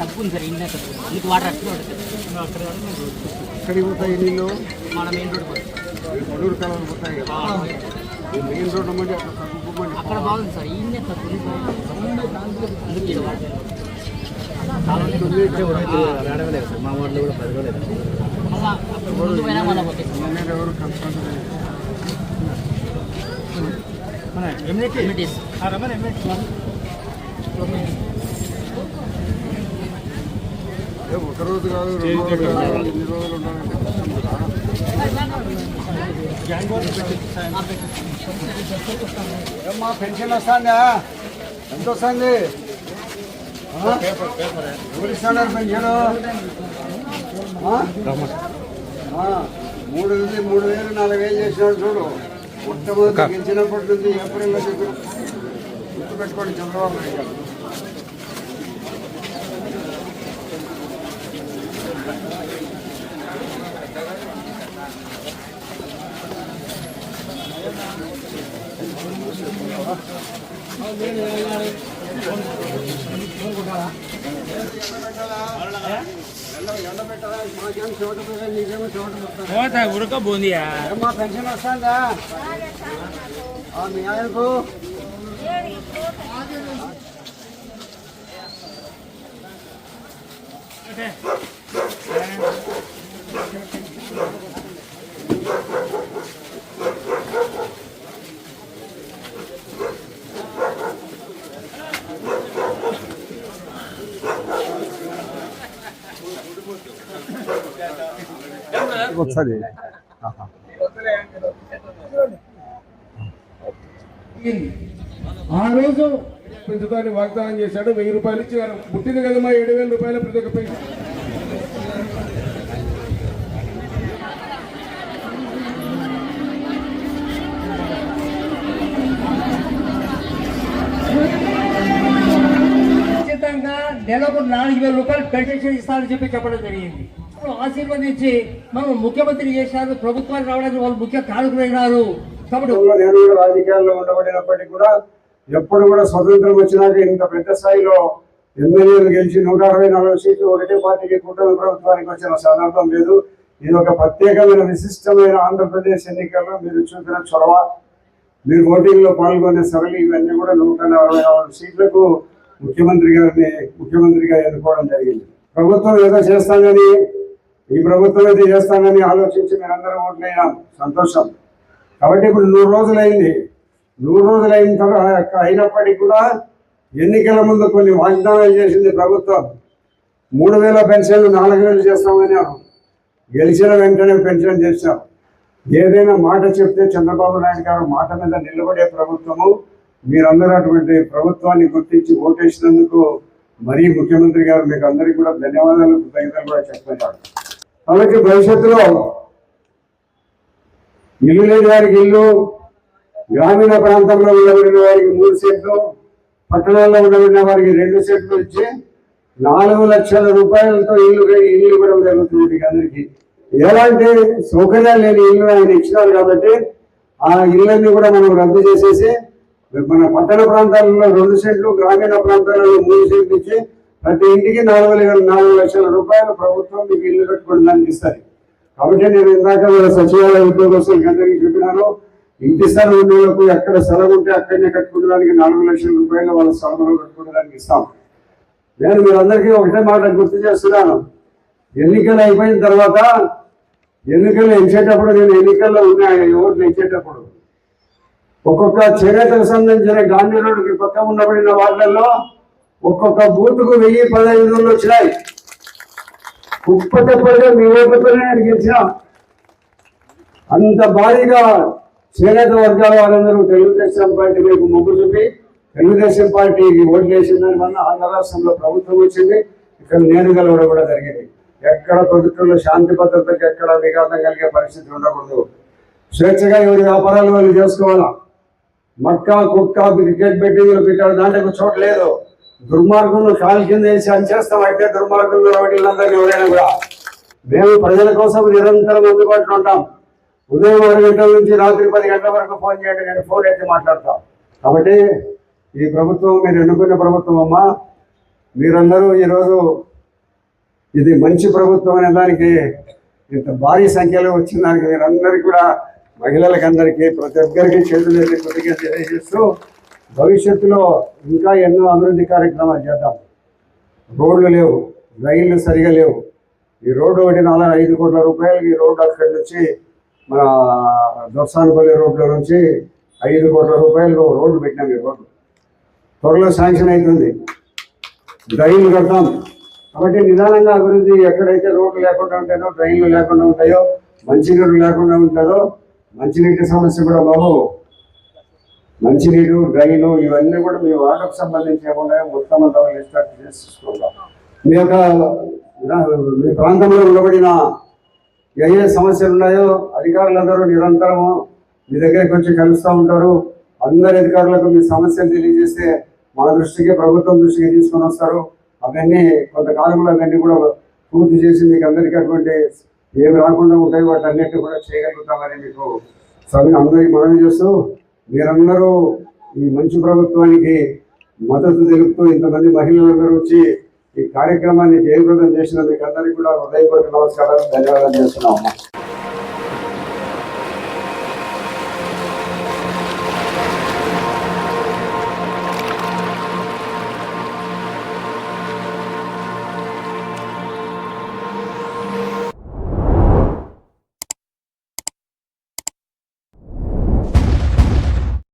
తక్కువ ఉంది sir India తక్కువ మీకు వాటర్ అట్లా ఉంటుంది ఇక్కడికి పోతాయి నీళ్ళు? మన మెయిన్ రోడ్ పోతుంది. కొడూరు కాలం పోతాయి కదా. ఈ మెయిన్ రోడ్డు మంది అక్కడ తగ్గుకోమని అక్కడ బాగుంది సార్. ఇండియా తక్కువ అందుకే మళ్ళా అక్కడ ముందు పోయినా మళ్ళీ పోతాయి. నేను ఒక రోజు కాదు రెండు రోజులు కాదు ఎన్ని రోజులు ఉండాలంటే కష్టం కదా ఏమ్మా పెన్షన్ వస్తుందా ఎంత వస్తుంది? ఎవరు ఇస్తున్నారు పెన్షన్ మూడు వేలు మూడు వేలు నాలుగు వేలు చేసినాడు చూడు. మొట్టమొదటి గెలిచినప్పటి నుంచి ఏప్రిల్లో చెప్పిన గుర్తుపెట్టుకోండి చంద్రబాబు నాయుడు గారు. ఎండ పెట్టాలా మాకేం ఉడక పెన్షన్ వస్తుందా ఆ, మీ ఆయనకు వస్తుంది ఆ రోజు పెంచుతాన్ని వాగ్దానం చేశాడు. వెయ్యి రూపాయలు ఇచ్చి పుట్టింది కదమ్మా? ఏడు వేల రూపాయలు ప్రతి ఒక్క పెన్షన్. నెలకు నాలుగు వేల రూపాయలు పెన్షన్ ఇస్తారని చెప్పి చెప్పడం జరిగింది. ఇప్పుడు ఆశీర్వదించి మనం ముఖ్యమంత్రి చేశారు ప్రభుత్వాలు రావడానికి వాళ్ళు ముఖ్య కారకులైనారు. కాబట్టి నేను కూడా రాజకీయాల్లో ఉండబడినప్పటికీ కూడా ఎప్పుడు కూడా స్వతంత్రం వచ్చినాక ఇంత పెద్ద స్థాయిలో ఎమ్మెల్యేలు గెలిచి నూట అరవై నాలుగు సీట్లు ఒకటే పార్టీకి కూటమి ప్రభుత్వానికి వచ్చిన సందర్భం లేదు. ఇది ఒక ప్రత్యేకమైన విశిష్టమైన ఆంధ్రప్రదేశ్ ఎన్నికల్లో మీరు చూపిన చొరవ. మీరు ఓటింగ్లో పాల్గొనే సరళి ఇవన్నీ కూడా నూట అరవై నాలుగు సీట్లకు ముఖ్యమంత్రి గారిని ముఖ్యమంత్రిగా ఎన్నుకోవడం జరిగింది. ప్రభుత్వం ఏదో చేస్తానని ఈ ప్రభుత్వం అయితే చేస్తానని ఆలోచించి మీరందరూ ఓట్లయినాం సంతోషం. కాబట్టి ఇప్పుడు నూరు రోజులైంది. నూరు రోజులు అయిన తర్వాత అయినప్పటికీ కూడా ఎన్నికల ముందు కొన్ని వాగ్దానాలు చేసింది ప్రభుత్వం. మూడు వేల పెన్షన్లు నాలుగు వేలు చేస్తామని గెలిచిన వెంటనే పెన్షన్ చేశాం. ఏదైనా మాట చెప్తే చంద్రబాబు నాయుడు గారు మాట మీద నిలబడే ప్రభుత్వము మీరందరూ అటువంటి ప్రభుత్వాన్ని గుర్తించి ఓటేసినందుకు మరీ ముఖ్యమంత్రి గారు మీకు అందరికీ కూడా ధన్యవాదాలు కృతజ్ఞతలు కూడా చెప్తున్నారు అలాగే భవిష్యత్తులో ఇల్లు లేని వారికి ఇల్లు గ్రామీణ ప్రాంతంలో ఉండబడిన వారికి మూడు సెట్లు పట్టణాల్లో ఉండబడిన వారికి రెండు సెట్లు ఇచ్చి నాలుగు లక్షల రూపాయలతో ఇల్లు ఇల్లు ఇవ్వడం జరుగుతుంది అందరికీ. ఎలాంటి సౌకర్యాలు లేని ఇల్లు ఆయన ఇచ్చినారు కాబట్టి ఆ ఇళ్ళన్ని కూడా మనం రద్దు చేసేసి మన పట్టణ ప్రాంతాలలో రెండు సెంట్లు గ్రామీణ ప్రాంతాలలో మూడు సెంట్లు ఇచ్చి ప్రతి ఇంటికి నాలుగు వేల- నాలుగు లక్షల రూపాయలు ప్రభుత్వం మీకు ఇల్లు కట్టుకోవడానికి ఇస్తుంది కాబట్టి నేను ఇందాక సచివాలయ ఉద్యోగస్తులకు అందరికీ చెప్పినాను ఇంటి స్థలం ఉన్న వాళ్ళకు ఎక్కడ స్థలం ఉంటే అక్కడనే కట్టుకోవడానికి నాలుగు లక్షల రూపాయలు వాళ్ళ స్థలంలో కట్టుకోవడానికి ఇస్తాం. నేను మీరందరికీ ఒకటే మాట గుర్తు చేస్తున్నాను. ఎన్నికలు అయిపోయిన తర్వాత ఎన్నికలు ఎంచేటప్పుడు నేను ఎన్నికల్లో ఉన్నాయి? ఓట్లు ఎంచేటప్పుడు? ఒక్కొక్క చేనేతకు సంబంధించిన గాంధీ రోడ్డుకి పక్క ఉండబడిన వార్డులలో ఒక్కొక్క బూత్కు వెయ్యి పదహైదు వందలు వచ్చినాయి. కుప్ప మీ ఓట్లతోనే నేను అంత భారీగా చేనేత వర్గాల వారందరూ తెలుగుదేశం పార్టీ మీకు మొగ్గు చూపి తెలుగుదేశం పార్టీకి ఓట్లు వేసిన దానివల్ల ఆంధ్ర రాష్ట్రంలో ప్రభుత్వం వచ్చింది. ఇక్కడ నేను గెలవడం కూడా జరిగింది. ఎక్కడ ప్రభుత్వంలో శాంతి భద్రతకి ఎక్కడ విఘాతం కలిగే పరిస్థితి ఉండకూడదు. స్వేచ్ఛగా ఎవరి వ్యాపారాలు వాళ్ళు చేసుకోవాలా? మక్కా కుక్క క్రికెట్ బెట్టింగ్లు పెట్టాడు దాంట్లో చోట లేదు. దుర్మార్గంలో కాలు కింద వేసి అంచేస్తాం అయితే దుర్మార్గంలో వీళ్ళందరినీ ఎవరైనా కూడా మేము ప్రజల కోసం నిరంతరం అందుబాటులో ఉంటాం. ఉదయం ఆరు గంటల నుంచి రాత్రి పది గంటల వరకు ఫోన్ చేయండి. నేను ఫోన్ అయితే మాట్లాడతాం. కాబట్టి ఈ ప్రభుత్వం మీరు ఎన్నుకున్న ప్రభుత్వం అమ్మా మీరందరూ ఈరోజు ఇది మంచి ప్రభుత్వం అనే దానికి ఇంత భారీ సంఖ్యలో వచ్చిన దానికి మీరందరికీ కూడా మహిళలకు అందరికీ ప్రతి ఒక్కరికి చేతులు కొద్దిగా తెలియజేస్తూ భవిష్యత్తులో ఇంకా ఎన్నో అభివృద్ధి కార్యక్రమాలు చేద్దాం. రోడ్లు లేవు రైళ్ళు సరిగా లేవు. ఈ రోడ్డు ఒకటి నాలుగు ఐదు కోట్ల రూపాయలు ఈ రోడ్డు అక్కడి నుంచి మన దొర్సానపల్లి రోడ్ల నుంచి ఐదు కోట్ల రూపాయలు రోడ్డు పెట్టినాం ఈ రోడ్డు. త్వరలో శాంక్షన్ అవుతుంది. డ్రైన్లు కడతాం. కాబట్టి నిదానంగా అభివృద్ధి ఎక్కడైతే రోడ్లు లేకుండా ఉంటాయో డ్రైన్లు లేకుండా ఉంటాయో మంచినీరు లేకుండా ఉంటుందో మంచినీటి సమస్య కూడా బాబు. మంచినీరు డ్రైను ఇవన్నీ కూడా మీ వాటర్కు సంబంధించి ఏమన్నా మొత్తం అంతా లిస్టార్ట్ చేసుకుంటాం మీ యొక్క మీ ప్రాంతంలో ఉండబడిన ఏ ఏ సమస్యలు ఉన్నాయో అధికారులందరూ నిరంతరము మీ దగ్గరికి వచ్చి కలుస్తూ ఉంటారు. అందరి అధికారులకు మీ సమస్యలు తెలియజేస్తే మా దృష్టికి ప్రభుత్వం దృష్టికి తీసుకొని వస్తారు. అవన్నీ కొంతకాలంలో అవన్నీ కూడా పూర్తి చేసి మీకు అందరికీ అటువంటి ఏమి రాకుండా ఉంటాయి వాటి అన్నిటి కూడా చేయగలుగుతామని మీకు స్వామి అందరికీ మనవి చేస్తూ మీరందరూ ఈ మంచి ప్రభుత్వానికి మద్దతు తెలుపుతూ ఇంతమంది మహిళలందరూ వచ్చి ఈ కార్యక్రమాన్ని జయప్రదం చేసిన మీకు అందరికీ కూడా హృదయపూర్వక నమస్కారాలు ధన్యవాదాలు చేస్తున్నాము.